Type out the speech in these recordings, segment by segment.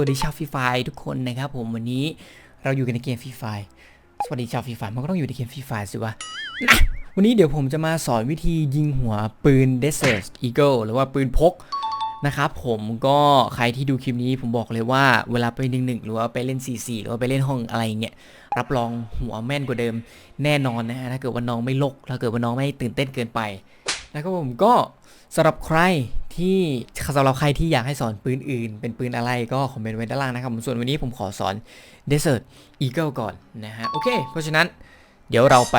วัสดีชาวฟรีไฟทุกคนนะครับผมวันนี้เราอยู่กันในเกมฟรีไฟสวัสดีชาวฟรีไฟมันก็ต้องอยู่ในเกมฟรีไฟสิวะนะวันนี้เดี๋ยวผมจะมาสอนวิธียิงหัวปืน Desert Eagle หรือว่าปืนพกนะครับผมก็ใครที่ดูคลิปนี้ผมบอกเลยว่าเวลาไปหนึ่งหนึ่งหรือว่าไปเล่น 4-4 หรือว่าไปเล่นห้องอะไรเงี้ยรับรองหัวแม่นกว่าเดิมแน่นอนนะฮะถ้าเกิดว่าน้องไม่ลกถ้าเกิดว่าน้องไม่ตื่นเต้นเกินไปแล้วก็ผมก็สำหรับใคร ที่สำหรับใครที่อยากให้สอนปืนอื่น เป็นปืนอะไรก็คอมเมนต์ไว้ด้านล่างนะครับผมส่วนวันนี้ผมขอสอน Desert Eagle ก่อนนะฮะโอเค เพราะฉะนั้นเดี๋ยวเราไป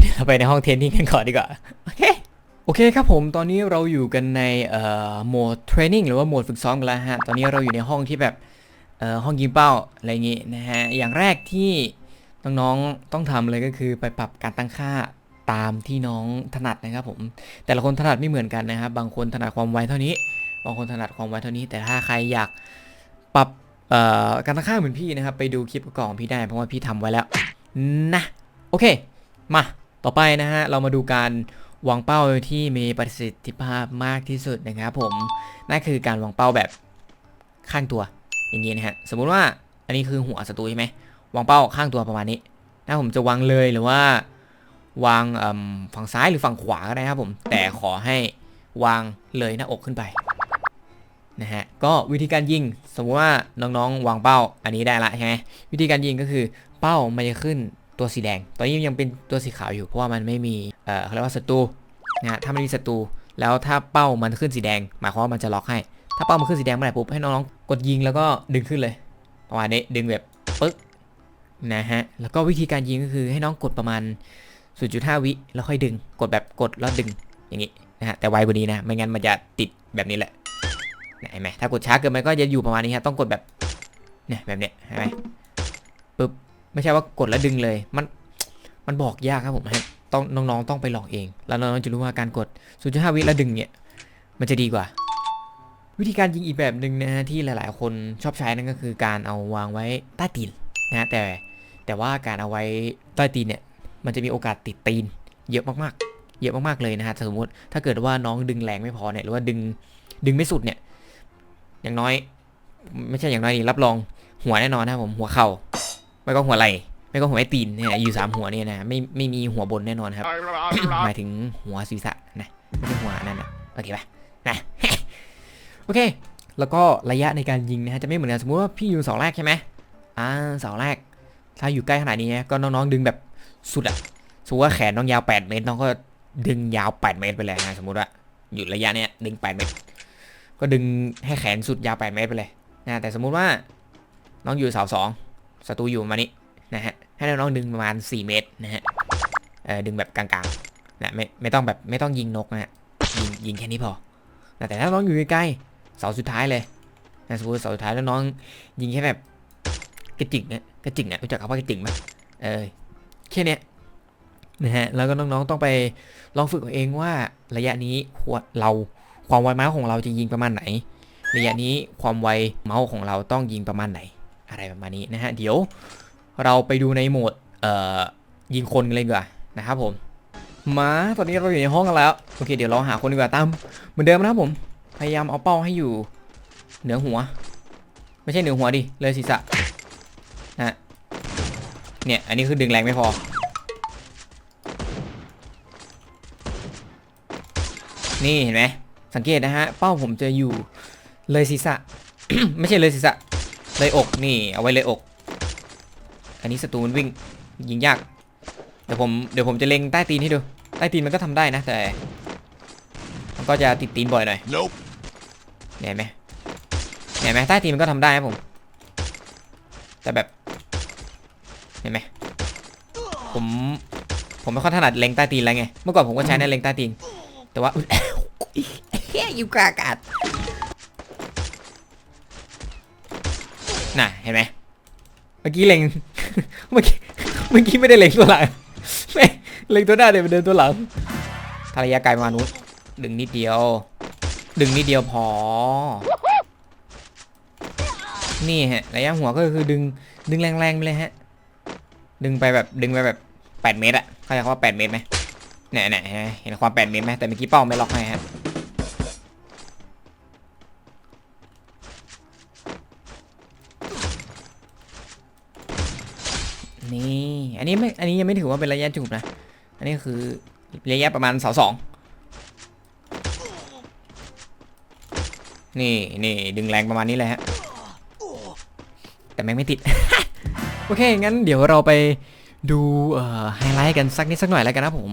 เดี๋ยวเราไปในห้องเทรนนิ่งกันก่อนดีกว่าโอเคโอเคครับผมตอนนี้เราอยู่กันในโหมดเทรนนิ่งหรือว่าโหมดฝึกซ้อมกันแล้วฮะตอนนี้เราอยู่ในห้องที่แบบห้องยิงเป้าอะไรอย่างงี้นะฮะอย่างแรกที่น้องๆต้องทำเลยก็คือไปปรับการตั้งค่า ตามที่น้องถนัดนะครับผม แต่ละคนถนัดไม่เหมือนกันนะครับ บางคนถนัดความไวเท่านี้ บางคนถนัดความไวเท่านี้ แต่ถ้าใครอยากปรับการตั้งค่าเหมือนพี่นะครับ ไปดูคลิปก่อนของพี่ได้เพราะว่าพี่ทำไว้แล้วนะ โอเค มา ต่อไปนะฮะ เรามาดูการวางเป้าที่มีประสิทธิภาพมากที่สุดนะครับผม นั่นคือการวางเป้าแบบข้างตัวอย่างนี้นะฮะ สมมุติว่าอันนี้คือหัวศัตรูใช่ไหมวางเป้าข้างตัวประมาณนี้ ถ้าผมจะวางเลยหรือว่า วางฝั่งซ้ายหรือฝั่งขวาก็ได้ครับผม แต่ขอให้วางเลยหน้าอกขึ้นไปนะฮะก็วิธีการยิงสมมติว่าน้องๆ วางเป้าอันนี้ได้ละใช่ไหมวิธีการยิงก็คือเป้ามันจะขึ้นตัวสีแดง ตอนนี้ยังเป็นตัวสีขาวอยู่เพราะว่ามันไม่มีเอ่อเขาเรียกว่าศัตรูนะฮะถ้ามันมีศัตรูแล้วถ้าเป้ามันขึ้นสีแดง หมายความว่ามันจะล็อกให้ ถ้าเป้ามันขึ้นสีแดงเมื่อไหร่ปุ๊บให้น้องๆกดยิงแล้วก็ดึงขึ้นเลยประมาณนี้ดึงแบบปึ๊กนะฮะแล้วก็วิธีการยิงก็คือให้น้องกดประมาณ 0.5 วิแล้วค่อยดึง กดแบบกดแล้วดึงอย่างนี้นะฮะแต่ไวกว่านี้นะ ไม่งั้นมันจะติดแบบนี้แหละเห็นไหมถ้ากดช้าเกินไปก็จะอยู่ประมาณนี้ฮะต้องกดแบบเนี่ยแบบเนี้ยเห็นไหมปึ๊บไม่ใช่ว่ากดแล้วดึงเลยมันมันบอกยากครับผมฮะต้องน้องๆต้องไปลองเอง แล้วน้องๆจะรู้ว่าการกด 0.5 วิแล้วดึงเนี่ยมันจะดีกว่า วิธีการยิงอีกแบบหนึ่งนะฮะที่หลายๆ คนชอบใช้นั่นก็คือการเอาวางไว้ใต้ตีนนะฮะแต่แต่ว่าการเอาไว้ใต้ตีนเนี่ย มันจะมีโอกาสติดตีน เยอะมากๆ เยอะมากๆเลยนะฮะสมมติถ้าเกิดว่าน้องดึงแรงไม่พอเนี่ยหรือว่าดึงดึงไม่สุดเนี่ย อย่างน้อย ไม่ใช่อย่างน้อยนี่รับรองหัวแน่นอนนะผมหัวเข่าไม่ก็หัวไหล่ไม่ก็หัวไอตีนเนี่ยอยู่สามหัวเนี่ยนะไม่ไม่มีหัวบนแน่นอนครับ หมายถึงหัวศีรษะนะไม่ใช่หัวนั่นนะโอเคปะนะโอเค แล้วก็ระยะในการยิงนะฮะจะไม่เหมือนกันสมมติว่าพี่อยู่เสาแรกใช่ไหมอ่าเสาแรก ถ้าอยู่ใกล้ขนาดนี้ก็น้องๆดึงแบบ สุดอะสมมติว่าแขนน้องยาว 8 เมตรน้องก็ดึงยาว 8 เมตรไปเลยนะสมมติว่าอยู่ระยะเนี้ยดึง 8 เมตร ก็ดึงให้แขนสุดยาว 8 เมตรไปเลยนะแต่สมมุติว่าน้องอยู่เสาสองศัตรูอยู่มานี้นะฮะให้น้องดึงประมาณ 4 เมตรนะฮะเออดึงแบบกลางๆนะไม่ไม่ต้องแบบไม่ต้องยิงนกนะฮะยิงยิงแค่นี้พอนะแต่ถ้าน้องอยู่ใกล้เสาสุดท้ายเลยนะสมมติเสาสุดท้ายแล้วน้องยิงแค่แบบกระจิกเนี่ยกระจิกเนี่ยรู้จักคำว่ากระจิกไหมเออ แค่เนี้ยนะฮะแล้วก็น้องๆต้องไปลองฝึกเอาเองว่าระยะนี้ควเราความไวเมาส์ของเราจะยิงประมาณไหน ระยะนี้ความไวเมาส์ของเราต้องยิงประมาณไหน อะไรประมาณนี้นะฮะเดี๋ยวเราไปดูในโหมดเอ่อยิงคนกันเลยดีกว่านะครับผมมาตอนนี้เราอยู่ในห้องกันแล้วโอเคเดี๋ยวเราหาคนดีกว่าตามเหมือนเดิมนะครับผมพยายามเอาเป้าให้อยู่เหนือหัว ไม่ใช่เหนือหัวดิเลยศีรษะ เนี่ย อันนี้คือดึงแรงไม่พอ นี่เห็นไหม สังเกตนะฮะ เป้าผมจะอยู่เลยศีรษะ ไม่ใช่เลยศีรษะ เลยอกนี่ เอาไว้เลยอก อันนี้ศัตรูมันวิ่งยิงยาก เดี๋ยวผมเดี๋ยวผมจะเล็งใต้ตีนให้ดู ใต้ตีนมันก็ทำได้นะแต่ มันก็จะติดตีนบ่อยหน่อย Nope. เห็นไหมเห็นไหมใต้ตีนมันก็ทำได้ครับผม แต่แบบ เห็นไหมผมผมไม่ค่อยถนัดเล็งใต้ตีนแล้วไง เมื่อก่อนผมก็ใช้ในเล็งใต้ตีน แต่ว่าเฮ้ยอยู่กลางอากาศน่ะเห็นไหมเมื่อกี้เล็ง เมื่อกี้ เมื่อกี้ไม่ได้เล็งตัวหลังไม่เล็งตัวหน้าเดี๋ยวไปเดินตัวหลังถ้าระยะไกลประมาณนู้นดึงนิดเดียว ดึงนิดเดียวพอ นี่ฮะ ระยะหัวก็คือดึง ดึงแรงๆไปเลยฮะ ดึงไปแบบดึงไปแบบแปดเมตรอะเข้าใจคำว่าแปดเมตรไหมเนี่ยเนี่เห็นความแปดเมตรไหมแต่เมื่อกี้เป้าไม่ล็อกให้ฮะนี่อันนี้ไม่อันนี้ยังไม่ถือว่าเป็นระยะจูบนะ อันนี้คือระยะประมาณเสาสองนี่นี่ดึงแรงประมาณนี้เลยฮะแต่แม่งไม่ติด โอเค งั้นเดี๋ยวเราไปดูไฮไลท์กันสักนิดสักหน่อยแล้วกันนะผม